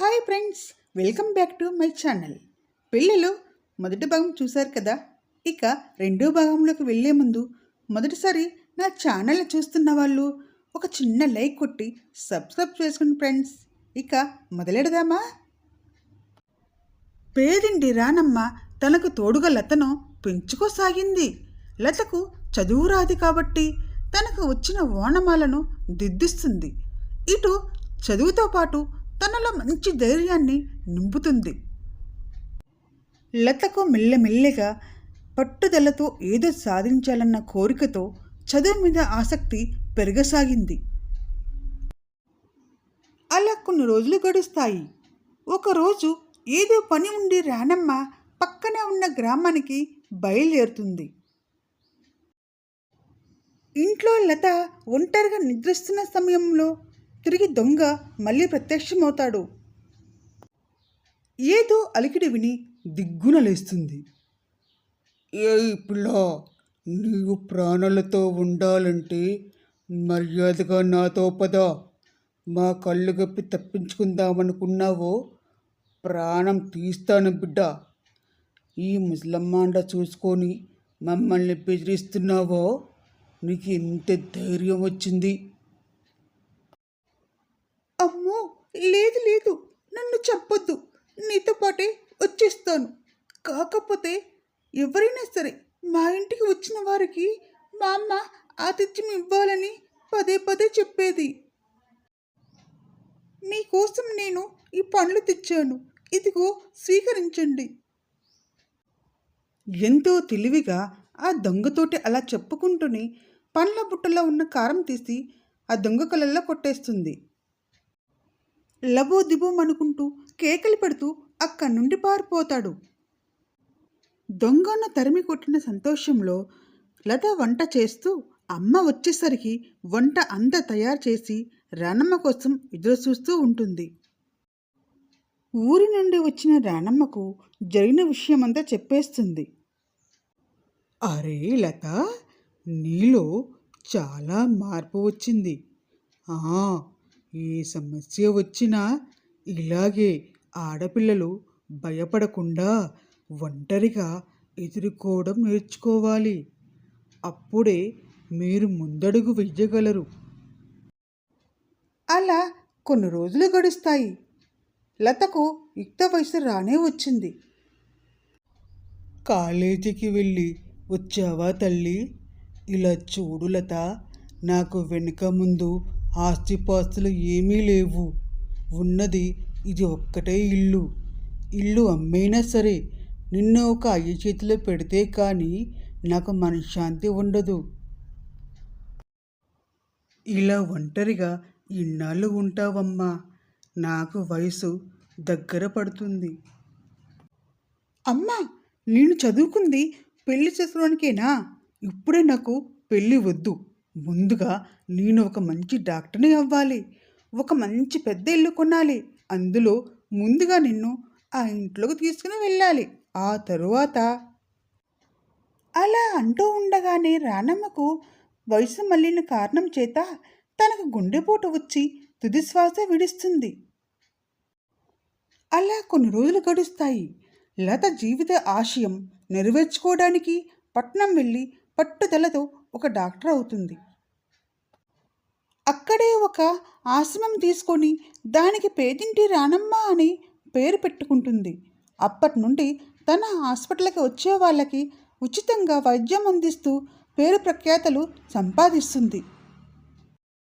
Hi friends welcome back to my channel. పిల్లలు మొదటి భాగం చూశారు కదా? ఇక రెండో భాగంలోకి వెళ్ళే ముందు మొదటిసారి నా ఛానల్ చూస్తున్న వాళ్ళు ఒక చిన్న లైక్ కొట్టి సబ్స్క్రైబ్ చేసుకోండి ఫ్రెండ్స్. ఇక మొదలెడదామా? పేదింటి రానమ్మ తనకు తోడుగా లతను పెంచుకోసాగింది. లతకు చదువు రాదు కాబట్టి తనకు వచ్చిన ఓనమాలను దిద్దిస్తుంది. ఇటు చదువుతో పాటు తనలో మంచి ధైర్యాన్ని నింపుతుంది. లతకు మెల్లమెల్లగా పట్టుదలతో ఏదో సాధించాలన్న కోరికతో చదువు మీద ఆసక్తి పెరగసాగింది. అలా కొన్ని రోజులు గడుస్తాయి. ఒకరోజు ఏదో పని ఉండి రానమ్మ పక్కనే ఉన్న గ్రామానికి బయలుదేరుతుంది. ఇంట్లో లత ఒంటరిగా నిద్రిస్తున్న సమయంలో తిరిగి దొంగ మళ్ళీ ప్రత్యక్షమవుతాడు. ఏదో అలికిడి విని దిగ్గున లేస్తుంది. ఏ పిల్లా నీవు ప్రాణాలతో ఉండాలంటే మర్యాదగా నాతో పద. మా కళ్ళు గప్పి తప్పించుకుందామనుకున్నావో ప్రాణం తీస్తాను బిడ్డ. ఈ ముసలమ్మాండ చూసుకొని మమ్మల్ని బెదిరిస్తున్నావో నీకు ఎంత ధైర్యం వచ్చింది. అమ్మో లేదు లేదు. నన్ను చెప్పొద్దు. నీతో పాటే వచ్చేస్తాను. కాకపోతే ఎవరైనా సరే మా ఇంటికి వచ్చిన వారికి మా అమ్మ ఆతిథ్యం ఇవ్వాలని పదే పదే చెప్పేది. మీకోసం నేను ఈ పండ్లు తెచ్చాను. ఇదిగో స్వీకరించండి. ఎంతో తెలివిగా ఆ దొంగతోటి అలా చెప్పుకుంటూనే పండ్ల బుట్టలో ఉన్న కారం తీసి ఆ దొంగ కలల్లో కొట్టేస్తుంది. లబో దిబోమనుకుంటూ కేకలు పెడుతూ అక్కడి నుండి పారిపోతాడు. దొంగను తరిమి కొట్టిన సంతోషంలో లత వంట చేస్తూ అమ్మ వచ్చేసరికి వంట అంతా తయారు చేసి రానమ్మ కోసం ఎదురు చూస్తూ ఉంటుంది. ఊరి నుండి వచ్చిన రానమ్మకు జరిగిన విషయమంతా చెప్పేస్తుంది. అరే లత నీలో చాలా మార్పు వచ్చింది. ఆ, ఏ సమస్య వచ్చినా ఇలాగే ఆడపిల్లలు భయపడకుండా ఒంటరిగా ఎదుర్కోవడం నేర్చుకోవాలి. అప్పుడే మీరు ముందడుగు వెయ్యగలరు అలా కొన్ని రోజులు గడుస్తాయి. లతకు యుక్త వయసు రానే వచ్చింది. కాలేజీకి వెళ్ళి వచ్చావా తల్లి? ఇలా చూడు లత నాకు వెనుక ముందు ఆస్తిపాస్తులు ఏమీ లేవు. ఉన్నది ఇది ఒక్కటే ఇల్లు. ఇల్లు అమ్మైనా సరే నిన్ను ఒక అయ్య చేతిలో పెడితే కానీ నాకు మనశ్శాంతి ఉండదు. ఇలా ఒంటరిగా ఇన్నాళ్ళు ఉంటావమ్మా. నాకు వయసు దగ్గర పడుతుంది. అమ్మా నేను చదువుకుంది పెళ్ళి చేసుకోవడానికేనా? ఇప్పుడే నాకు పెళ్ళి వద్దు. ముందుగా నేను ఒక మంచి డాక్టర్ని అవ్వాలి. ఒక మంచి పెద్ద ఇల్లు కొనాలి. అందులో ముందుగా నిన్ను ఆ ఇంట్లోకి తీసుకుని వెళ్ళాలి. ఆ తరువాత అలా అంటూ ఉండగానే రానమ్మకు వయసు మళ్ళిన కారణం చేత తనకు గుండెపోటు వచ్చి తుది శ్వాస విడుస్తుంది. అలా కొన్ని రోజులు గడుస్తాయి. లత జీవిత ఆశయం నెరవేర్చుకోవడానికి పట్నం వెళ్ళి పట్టుదలతో ఒక డాక్టర్ అవుతుంది. అక్కడే ఒక ఆశ్రమం తీసుకొని దానికి పేదింటి రానమ్మ అని పేరు పెట్టుకుంటుంది. అప్పటి నుండి తన హాస్పిటల్కి వచ్చే వాళ్ళకి ఉచితంగా వైద్యం అందిస్తూ పేరు ప్రఖ్యాతలు సంపాదిస్తుంది.